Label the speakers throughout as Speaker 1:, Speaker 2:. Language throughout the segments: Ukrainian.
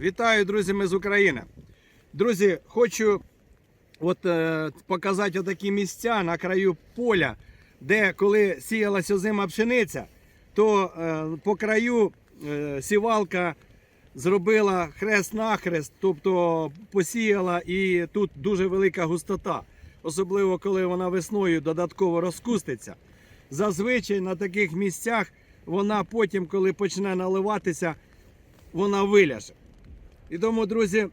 Speaker 1: Вітаю, друзі, ми з України. Друзі, хочу от, е, показати отакі місця на краю поля, де коли сіялася озима пшениця, то е, по краю е, сівалка зробила хрест-нахрест, тобто посіяла і тут дуже велика густота. Особливо коли вона весною додатково розкуститься. Зазвичай на таких місцях вона потім, коли почне наливатися, вона виляже. І тому, друзі,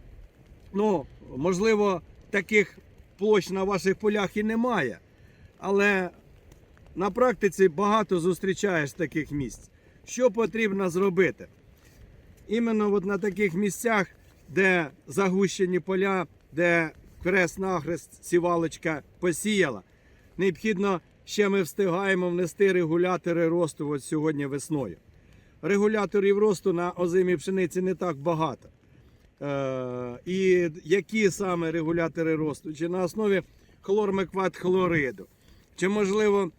Speaker 1: ну, можливо, таких площ на ваших полях і немає. Але на практиці багато зустрічаєш таких місць. Що потрібно зробити? Іменно от на таких місцях, де загущені поля, де крест-нахрест сівалочка посіяла, необхідно ще ми встигаємо внести регулятори росту от сьогодні весною. Регуляторів росту на озимій пшениці не так багато. Е, і які саме регулятори росту? Чи на основі хлормекват хлориду, чи можливо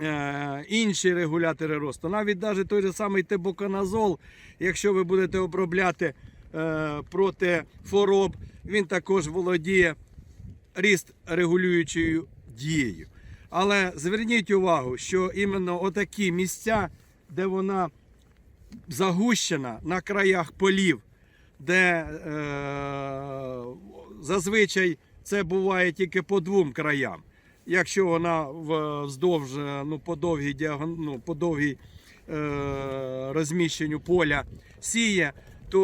Speaker 1: е, інші регулятори росту. Навіть навіть той же самий тебуканазол, якщо ви будете обробляти е, проти хвороб, він також володіє ріст регулюючою дією. Але зверніть увагу, що іменно отакі місця, де вона загущена на краях полів, де е, зазвичай це буває тільки по двом краям. Якщо вона вздовж е, ну, по довгій, діагон- ну, по довгій е, розміщенню поля сіє, то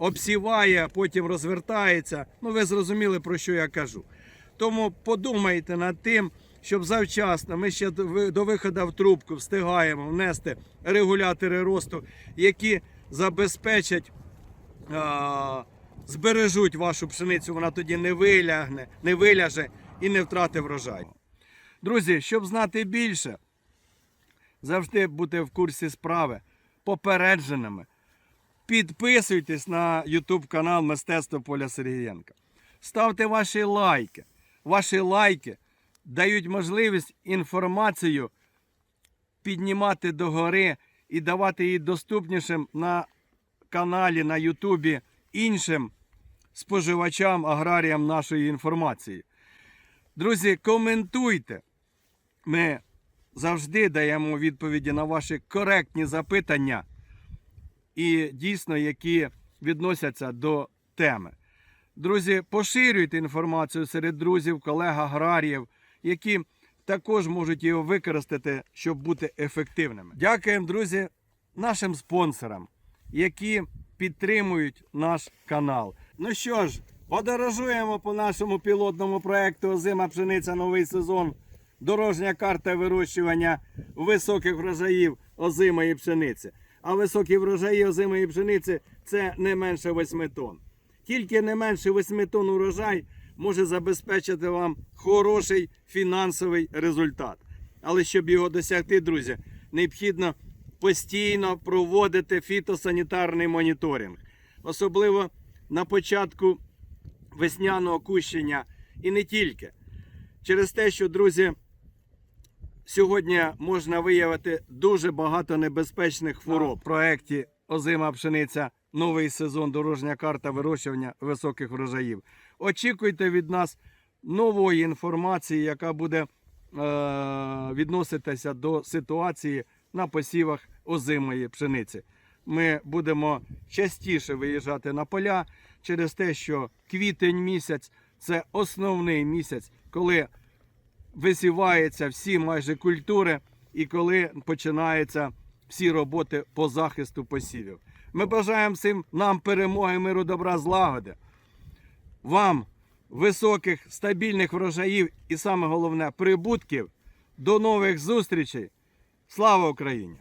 Speaker 1: е, обсіває, потім розвертається. Ну, ви зрозуміли, про що я кажу. Тому подумайте над тим, щоб завчасно ми ще до виходу в трубку встигаємо внести регулятори росту, які забезпечать, збережуть вашу пшеницю, вона тоді не вилягне, не виляже і не втратить врожай. Друзі, щоб знати більше, завжди бути в курсі справи, попередженими. Підписуйтесь на YouTube канал Мистецтво Поля Сергієнка. Ставте ваші лайки. Ваші лайки дають можливість інформацію піднімати догори і давати її доступнішим на каналі, на Ютубі іншим споживачам, аграріям нашої інформації. Друзі, коментуйте. Ми завжди даємо відповіді на ваші коректні запитання і дійсно, які відносяться до теми. Друзі, поширюйте інформацію серед друзів, колег аграріїв, які також можуть його використати, щоб бути ефективними. Дякуємо, друзі, нашим спонсорам, які підтримують наш канал. Ну що ж, подорожуємо по нашому пілотному проекту Озима пшениця новий сезон. Дорожня карта вирощування високих врожаїв озимої пшениці. А високі врожаї озимої пшениці це не менше 8 тонн. Тільки не менше 8 тонн урожай може забезпечити вам хороший фінансовий результат. Але щоб його досягти, друзі, необхідно постійно проводити фітосанітарний моніторинг. Особливо на початку весняного кущення і не тільки. Через те, що, друзі, сьогодні можна виявити дуже багато небезпечних хвороб. В проєкті Озима пшениця новий сезон дорожня карта вирощування високих врожаїв. Очікуйте від нас нової інформації, яка буде е- відноситися до ситуації на посівах озимої пшениці. Ми будемо частіше виїжджати на поля через те, що квітень місяць це основний місяць, коли висіваються всі майже культури і коли починаються всі роботи по захисту посівів. Ми бажаємо всім нам перемоги, миру, добра, злагоди. Вам високих стабільних врожаїв і саме головне прибутків. До нових зустрічей. Слава Україні!